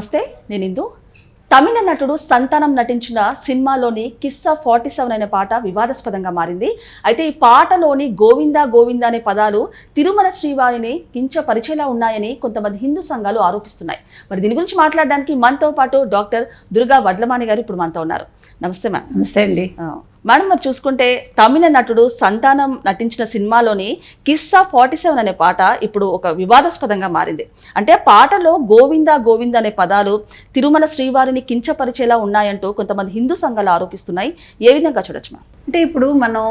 నమస్తే నేను ఇందు. తమిళ నటుడు సంతానం నటించిన సినిమాలోని కిస్సా ఫార్టీ సెవెన్ అనే పాట వివాదాస్పదంగా మారింది. అయితే ఈ పాటలోని గోవిందా గోవిందా అనే పదాలు తిరుమల శ్రీవారిని కించపరిచేలా ఉన్నాయని కొంతమంది హిందూ సంఘాలు ఆరోపిస్తున్నాయి. మరి దీని గురించి మాట్లాడడానికి మనతో పాటు డాక్టర్ దుర్గా వడ్లమాని గారు ఇప్పుడు మనతో ఉన్నారు. నమస్తే మ్యామ్. నమస్తే అండి. మేడం మరి చూసుకుంటే తమిళ నటుడు సంతానం నటించిన సినిమాలోని కిస్సా ఫార్టీ సెవెన్ అనే పాట ఇప్పుడు ఒక వివాదాస్పదంగా మారింది. అంటే పాటలో గోవింద గోవింద అనే పదాలు తిరుమల శ్రీవారిని కించపరిచేలా ఉన్నాయంటూ కొంతమంది హిందూ సంఘాలు ఆరోపిస్తున్నాయి. ఏ విధంగా చూడొచ్చు అంటే ఇప్పుడు మనం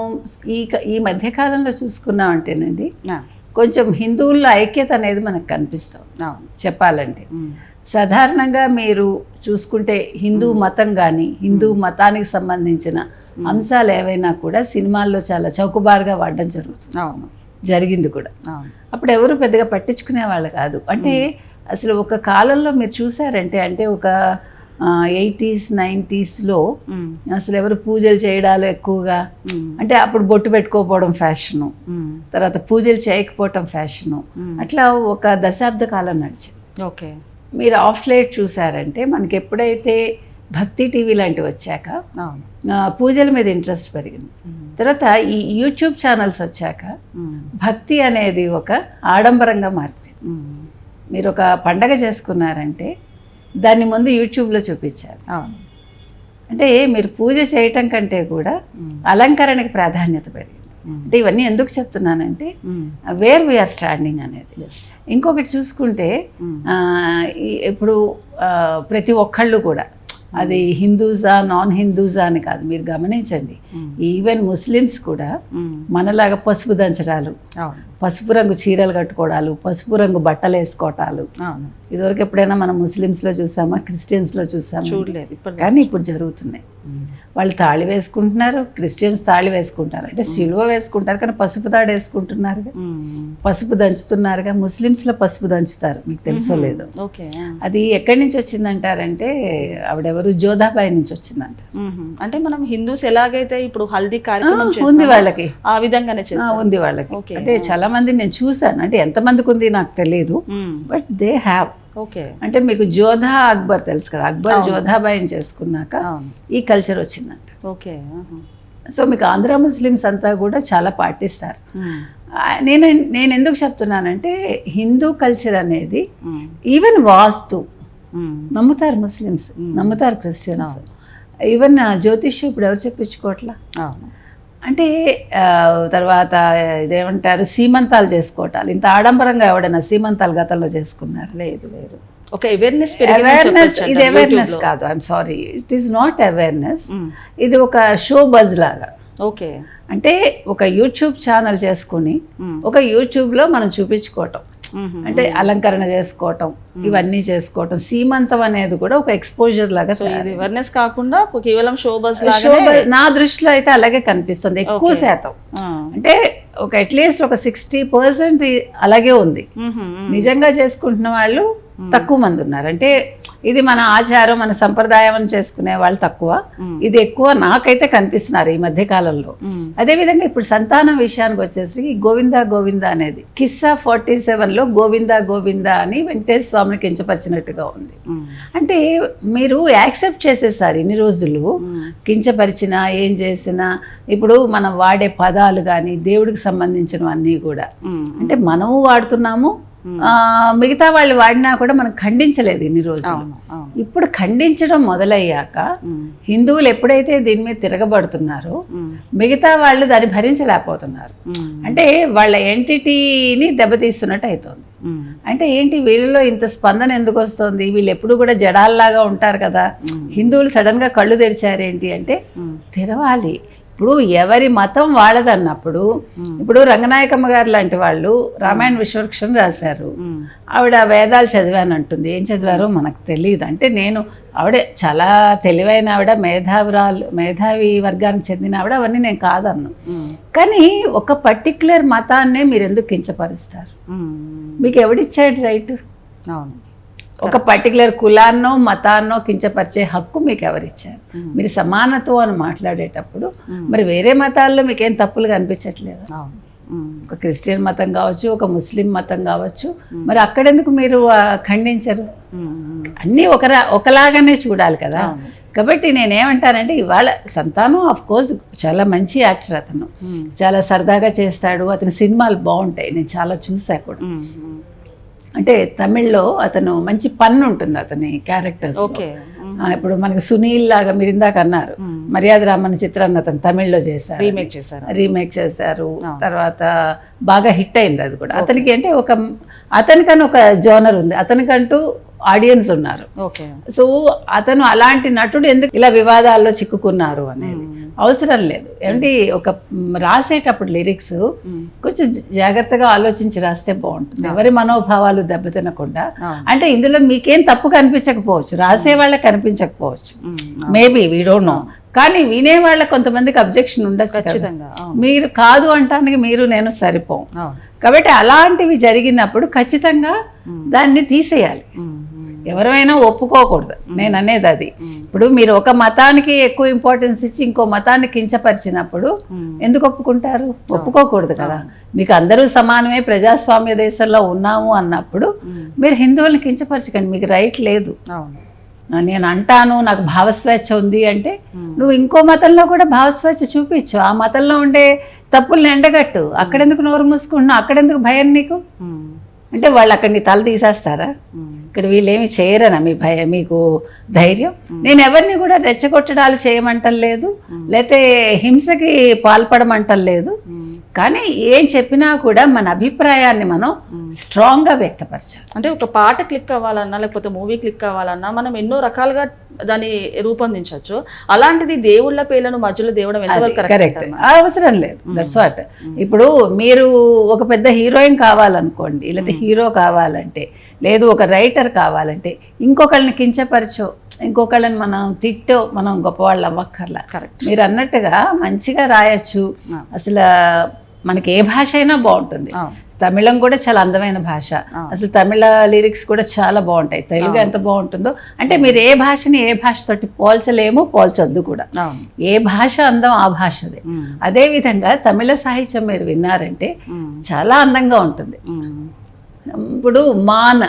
ఈ ఈ మధ్య కాలంలో చూసుకున్నామంటేనండి ఆ, కొంచెం హిందువుల్లో ఐక్యత అనేది మనకు కనిపిస్తాం. చెప్పాలంటే. సాధారణంగా మీరు చూసుకుంటే హిందూ మతం కానీ హిందూ మతానికి సంబంధించిన అంశాలు ఏవైనా కూడా సినిమాల్లో చాలా చౌకబారుగా వాడడం జరుగుతుంది. అవును. జరిగింది కూడా. అప్పుడు ఎవరు పెద్దగా పట్టించుకునే వాళ్ళు కాదు. అంటే అసలు ఒక కాలంలో మీరు చూసారంటే అంటే ఒక ఎయిటీస్ నైంటీస్లో అసలు ఎవరు పూజలు చేయడాలు ఎక్కువగా అంటే అప్పుడు బొట్టు పెట్టుకోకపోవడం ఫ్యాషను తర్వాత పూజలు చేయకపోవటం ఫ్యాషను. అట్లా ఒక దశాబ్ద కాలం నడిచింది. ఓకే. మీరు ఆఫ్ లైట్ చూసారంటే మనకి ఎప్పుడైతే భక్తి టీవీ లాంటివి వచ్చాక పూజల మీద ఇంట్రెస్ట్ పెరిగింది. తర్వాత ఈ యూట్యూబ్ ఛానల్స్ వచ్చాక భక్తి అనేది ఒక ఆడంబరంగా మారిపోయింది. మీరు ఒక పండగ చేసుకున్నారంటే దాన్ని ముందు యూట్యూబ్లో చూపించారు అంటే మీరు పూజ చేయటం కంటే కూడా అలంకరణకి ప్రాధాన్యత పెరిగింది. అంటే ఇవన్నీ ఎందుకు చెప్తున్నానంటే వేర్ వీఆర్ స్టాండింగ్ అనేది. ఇంకొకటి చూసుకుంటే ఇప్పుడు ప్రతి ఒక్కళ్ళు కూడా అది హిందూజా నాన్ హిందూజా అని కాదు మీరు గమనించండి. ఈవెన్ ముస్లిమ్స్ కూడా మనలాగా పసుపు దంచడాలు పసుపు రంగు చీరలు కట్టుకోవడాలు పసుపు రంగు బట్టలు వేసుకోవటాలు. ఇదివరకు ఎప్పుడైనా మనం ముస్లిమ్స్లో చూసామా క్రిస్టియన్స్లో చూసామా? చూడలేదు ఇప్పుడు కానీ ఇప్పుడు జరుగుతున్నాయి. వాళ్ళు తాళి వేసుకుంటున్నారు క్రిస్టియన్స్ తాళి వేసుకుంటారు అంటే సిలువ వేసుకుంటారు కానీ పసుపు తాడు వేసుకుంటున్నారు పసుపు దంచుతున్నారుగా. ముస్లిమ్స్లో పసుపు దంచుతారు. మీకు తెలుసో లేదో. అది ఎక్కడి నుంచి వచ్చిందంటారంటే ఆవిడెవరు? జోధాబాయి నుంచి వచ్చిందంట. అంటే మనం హిందూస్ ఎలాగైతే ఇప్పుడు హల్దీ కార్యక్రమం ఉంది వాళ్ళకి. ఆ విధంగానే ఉంది వాళ్ళకి. అంటే చాలా మంది నేను చూసాను అంటే ఎంతమందికి ఉంది నాకు తెలియదు. But they have. ఓకే. అంటే మీకు జోధా అక్బర్ తెలుసు కదా అక్బర్ జోధాబాయిని చేసుకున్నాక ఈ కల్చర్ వచ్చిందంట. ఓకే. సో మీకు ఆంధ్ర ముస్లిమ్స్ అంతా కూడా చాలా పాటిస్తారు. నేను నేను ఎందుకు చెప్తున్నానంటే హిందూ కల్చర్ అనేది. ఈవెన్ వాస్తు మ్మ్. నమ్ముతారు ముస్లిమ్స్ నమ్ముతారు క్రిస్టియన్స్ ఈవెన్ జ్యోతిష్యం ఇప్పుడు ఎవరు చెప్పించుకోవట్లా? అంటే తర్వాత ఇదేమంటారు సీమంతాలు చేసుకోవటాలు ఇంత ఆడంబరంగా ఎవడైనా సీమంతాలు గతంలో చేసుకున్నారు? లేదు లేదు. ఒక అవేర్నెస్ అవేర్నెస్ ఇది అవేర్నెస్ కాదు. I'm sorry it is not awareness ఇది ఒక షో బజ్ లాగా. ఓకే. అంటే ఒక యూట్యూబ్ ఛానల్ చేసుకుని మ్మ్. ఒక యూట్యూబ్లో మనం చూపించుకోవటం. అంటే అలంకరణ చేసుకోవటం ఇవన్నీ చేసుకోవటం సీమంతం అనేది కూడా ఒక ఎక్స్పోజర్ లాగా అవేర్నెస్ కాకుండా కేవలం షోబస్ నా దృష్టిలో అయితే అలాగే కనిపిస్తుంది ఎక్కువ శాతం. అంటే ఒక అట్లీస్ట్ ఒక సిక్స్టీ పర్సెంట్ అలాగే ఉంది. నిజంగా చేసుకుంటున్న వాళ్ళు తక్కువ మంది ఉన్నారు. అంటే ఇది మన ఆచారం మన సంప్రదాయం అని చేసుకునే వాళ్ళు తక్కువ. ఇది ఎక్కువ నాకైతే కనిపిస్తున్నారు ఈ మధ్య కాలంలో. అదేవిధంగా ఇప్పుడు సంతానం విషయానికి వచ్చేసి గోవిందా గోవిందా అనేది కిస్సా ఫార్టీ సెవెన్లో గోవిందా గోవిందా అని వెంకటేశ్వర స్వామిని కించపరిచినట్టుగా ఉంది. అంటే మీరు యాక్సెప్ట్ చేసేసారు ఇన్ని రోజులు కించపరిచినా ఏం చేసినా ఇప్పుడు మనం వాడే పదాలు కానీ దేవుడికి సంబంధించినవన్నీ కూడా. అంటే మనము వాడుతున్నాము మిగతా వాళ్ళు వాడినా కూడా మనం ఖండించలేదు ఇన్ని రోజులు ఇప్పుడు ఖండించడం మొదలయ్యాక. హిందువులు ఎప్పుడైతే దీని మీద తిరగబడుతున్నారో. మిగతా వాళ్ళు దాన్ని భరించలేకపోతున్నారు. అంటే వాళ్ళ ఎంటిటీని దెబ్బతీస్తున్నట్టు అవుతుంది. అంటే ఏంటి వీళ్ళలో ఇంత స్పందన ఎందుకు వస్తుంది వీళ్ళు ఎప్పుడు కూడా జడాల్లాగా ఉంటారు కదా హిందువులు సడన్గా కళ్ళు తెరిచారేంటి అంటే. తెరవాలి ఇప్పుడు ఎవరి మతం వాళ్ళదన్నప్పుడు ఇప్పుడు రంగనాయకమ్మ గారు లాంటి వాళ్ళు రామాయణ విశ్వక్షం రాశారు. ఆవిడ వేదాలు చదివానంటుంది ఏం చదివారో మనకు తెలియదు అంటే నేను ఆవిడ చాలా తెలివైన ఆవిడ మేధావురాలు మేధావి వర్గానికి చెందిన ఆవిడ అవన్నీ నేను కాదన్ను. కానీ ఒక పర్టిక్యులర్ మతాన్నే మీరు ఎందుకు కించపరుస్తారు. మీకు ఎవడిచ్చాడు రైట్? అవును. ఒక పర్టికులర్ కులాన్నో మతాన్నో కించపరిచే హక్కు మీకు ఎవరిచ్చారు మీరు సమానత్వం అని మాట్లాడేటప్పుడు మరి వేరే మతాల్లో మీకేం తప్పులు కనిపించట్లేదు? ఒక క్రిస్టియన్ మతం కావచ్చు ఒక ముస్లిం మతం కావచ్చు మరి అక్కడెందుకు మీరు ఖండించరు. అన్నీ ఒకరా ఒకలాగానే చూడాలి కదా. కాబట్టి నేనేమంటానంటే ఇవాళ సంతానం ఆఫ్ కోర్స్ చాలా మంచి యాక్టర్ అతను. చాలా సరదాగా చేస్తాడు అతని సినిమాలు బాగుంటాయి. నేను చాలా చూసా కూడా. అంటే తమిళ్ళో అతను మంచి పన్ను ఉంటుంది అతని క్యారెక్టర్స్ ఇప్పుడు మనకి సునీల్ లాగా మీరు ఇందాక అన్నారు. మర్యాద రామన్ చిత్రాన్ని అతను తమిళ్ళో చేశారు. రీమేక్ చేశారు. రీమేక్ చేశారు. తర్వాత బాగా హిట్ అయింది అది కూడా. అతనికి అంటే ఒక అతనికని ఒక జోనర్ ఉంది. అతనికంటూ ఆడియన్స్ ఉన్నారు. సో అతను అలాంటి నటుడు ఎందుకు ఇలా వివాదాల్లో చిక్కుకున్నారు అనేది. అవసరం లేదు. ఏమంటే ఒక రాసేటప్పుడు లిరిక్స్. కొంచెం జాగ్రత్తగా ఆలోచించి రాస్తే బాగుంటుంది. ఎవరి మనోభావాలు దెబ్బతినకుండా. అంటే ఇందులో మీకేం తప్పు కనిపించకపోవచ్చు. రాసే వాళ్ళకి కనిపించకపోవచ్చు. మేబీ వీ డోంట్ నో కానీ వినే వాళ్ళకి కొంతమందికి అబ్జెక్షన్ ఉండొచ్చు మీరు కాదు అంటానికి మీరు నేను సరిపోం. కాబట్టి అలాంటివి జరిగినప్పుడు ఖచ్చితంగా దాన్ని తీసేయాలి. ఎవరైనా ఒప్పుకోకూడదు. నేను అనేది అది. ఇప్పుడు మీరు ఒక మతానికి ఎక్కువ ఇంపార్టెన్స్ ఇచ్చి ఇంకో మతాన్ని కించపరిచినప్పుడు. ఎందుకు ఒప్పుకుంటారు? ఒప్పుకోకూడదు కదా. మీకు అందరూ సమానమే ప్రజాస్వామ్య దేశంలో ఉన్నాము అన్నప్పుడు మీరు హిందువుల్ని కించపరచకండి. మీకు రైట్ లేదు. నేను అంటాను నాకు భావస్వేచ్ఛ ఉంది అంటే నువ్వు ఇంకో మతంలో కూడా భావస్వేచ్ఛ చూపించు. ఆ మతంలో ఉండే తప్పుల్ని ఎండగట్టు. అక్కడెందుకు నోరు మూసుకుంటున్నావు? అక్కడెందుకు భయం నీకు? అంటే వాళ్ళు అక్కడ నీ తల తీసేస్తారా? ఇక్కడ వీళ్ళేమి చేయరనా మీ భయం మీకు ధైర్యం? నేను ఎవరిని కూడా రెచ్చగొట్టడాలు చేయమంటలేదు లేతే హింసకి పాల్పడమంటలేదు. కానీ ఏం చెప్పినా కూడా మన అభిప్రాయాన్ని మనం స్ట్రాంగ్గా వ్యక్తపరచాలి. అంటే ఒక పాట క్లిక్ అవ్వాలన్నా లేకపోతే మూవీ క్లిక్ అవ్వాలన్నా మనం ఎన్నో రకాలుగా దాన్ని రూపొందించవచ్చు. అలాంటిది దేవుళ్ళ పేర్లను మధ్యలో దేవుడం కరెక్ట్ అవసరం లేదు. దట్స్ వాట్ ఇప్పుడు మీరు ఒక పెద్ద హీరోయిన్ కావాలనుకోండి లేకపోతే హీరో కావాలంటే లేదు ఒక రైటర్ కావాలంటే ఇంకొకళ్ళని కించపరచో ఇంకొకళ్ళని మనం తిట్టో మనం గొప్పవాళ్ళు అవ్వక్కర్లా. కరెక్ట్ మీరు అన్నట్టుగా మంచిగా రాయొచ్చు. అసలు మనకి ఏ భాష అయినా బాగుంటుంది. తమిళం కూడా చాలా అందమైన భాష. అసలు తమిళ లిరిక్స్ కూడా చాలా బాగుంటాయి. తెలుగు ఎంత బాగుంటుందో. అంటే మీరు ఏ భాషని ఏ భాషతోటి పోల్చలేము పోల్చొద్దు కూడా. ఏ భాష అందం ఆ భాషదే. ఉమ్, అదేవిధంగా తమిళ సాహిత్యం మీరు విన్నారంటే చాలా అందంగా ఉంటుంది. ఇప్పుడు మాన్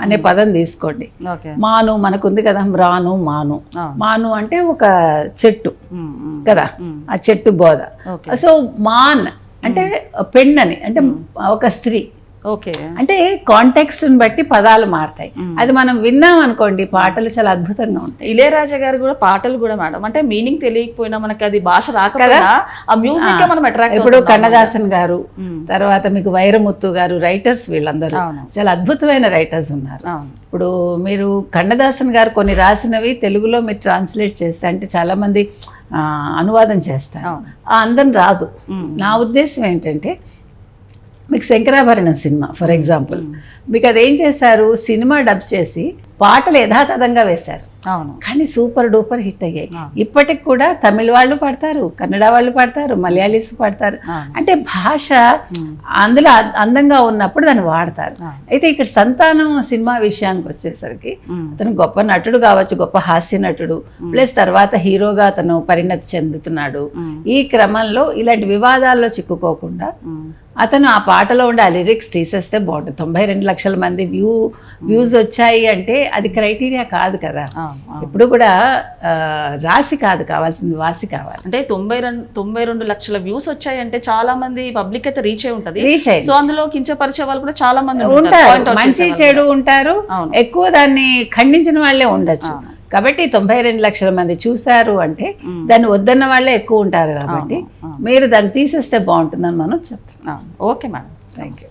అనే పదం తీసుకోండి. మాను మనకుంది కదా రాను మాను. మాను అంటే ఒక చెట్టు. కదా. ఆ చెట్టు బోధ. సో మాన్ అంటే పెಣ್ಣని అంటే ఒక స్త్రీ. ఓకే. అంటే కాంటెక్స్ట్ని బట్టి పదాలు మారతాయి. అది మనం విన్నాం అనుకోండి పాటలు చాలా అద్భుతంగా ఉంటాయి. ఇళయరాజా గారు కూడా పాటలు కూడా మేడం అంటే మీనింగ్ తెలియకపోయినా మనకి అది భాష రాకపోయినా ఆ మ్యూజిక్ మనం అట్రాక్ట్ ఇప్పుడు కన్నదాసన్ గారు. తర్వాత మీకు వైరముత్తు గారు రైటర్స్ వీళ్ళందరూ చాలా అద్భుతమైన రైటర్స్ ఉన్నారు. ఇప్పుడు మీరు కన్నదాసన్ గారు కొన్ని రాసినవి తెలుగులో మీరు ట్రాన్స్లేట్ చేస్తే అంటే చాలా మంది అనువాదం చేస్తారు అవును. ఆ అందం రాదు. నా ఉద్దేశం ఏంటంటే మీకు శంకరాభరణం సినిమా ఫర్ ఎగ్జాంపుల్. మీకు అదేం చేశారు? సినిమా డబ్ చేసి పాటలు యథాతథంగా వేశారు. కానీ సూపర్ డూపర్ హిట్ అయ్యాయి. ఇప్పటికి కూడా తమిళ వాళ్ళు పాడతారు కన్నడ వాళ్ళు పాడతారు మలయాళీస్ పాడతారు అంటే భాష అందులో అందంగా ఉన్నప్పుడు దాన్ని వాడతారు. అయితే ఇక్కడ సంతానం సినిమా విషయానికి వచ్చేసరికి. అతను గొప్ప నటుడు కావచ్చు గొప్ప హాస్య నటుడు ప్లస్ తర్వాత హీరోగా అతను పరిణతి చెందుతున్నాడు. ఈ క్రమంలో ఇలాంటి వివాదాల్లో చిక్కుకోకుండా. అతను ఆ పాటలో ఉండే ఆ లిరిక్స్ తీసేస్తే బాగుంటుంది. తొంభై రెండు లక్షల మంది వ్యూ వ్యూస్ వచ్చాయి అంటే అది క్రైటీరియా కాదు కదా. ఎప్పుడు కూడా రాసి కాదు కావాల్సింది వాసి కావాలి. అంటే తొంభై రెండు తొంభై రెండు లక్షల వ్యూస్ వచ్చాయంటే చాలా మంది పబ్లిక్ అయితే రీచ్ అయి ఉంటది. రీచ్ అయింది సో అందులో కించపరిచే వాళ్ళు కూడా చాలా మంది ఉంటారు. మంచి చెడు ఉంటారు. ఎక్కువ దాన్ని ఖండించిన వాళ్ళే ఉండొచ్చు. కాబట్టి తొంభై రెండు లక్షల మంది చూశారు అంటే. దాన్ని వద్దన్న వాళ్ళే ఎక్కువ ఉంటారు కాబట్టి. మీరు దాన్ని తీసేస్తే బాగుంటుందని మనం చెప్తాం అవును. Okay madam thank you